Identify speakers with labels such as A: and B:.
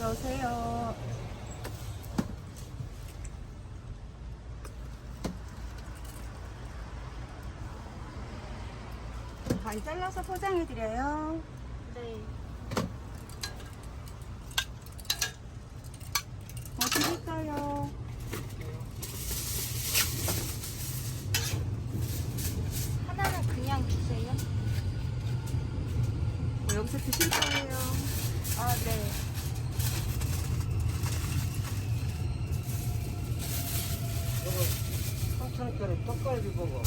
A: 여보세요. 반 잘라서 포장해드려요.
B: 네.
A: 뭐 드릴까요?
B: 하나는 그냥 주세요.
A: 뭐 여기서 드실 거예요.
B: 아, 네.
C: 3,000원짜리 떡갈비 먹어.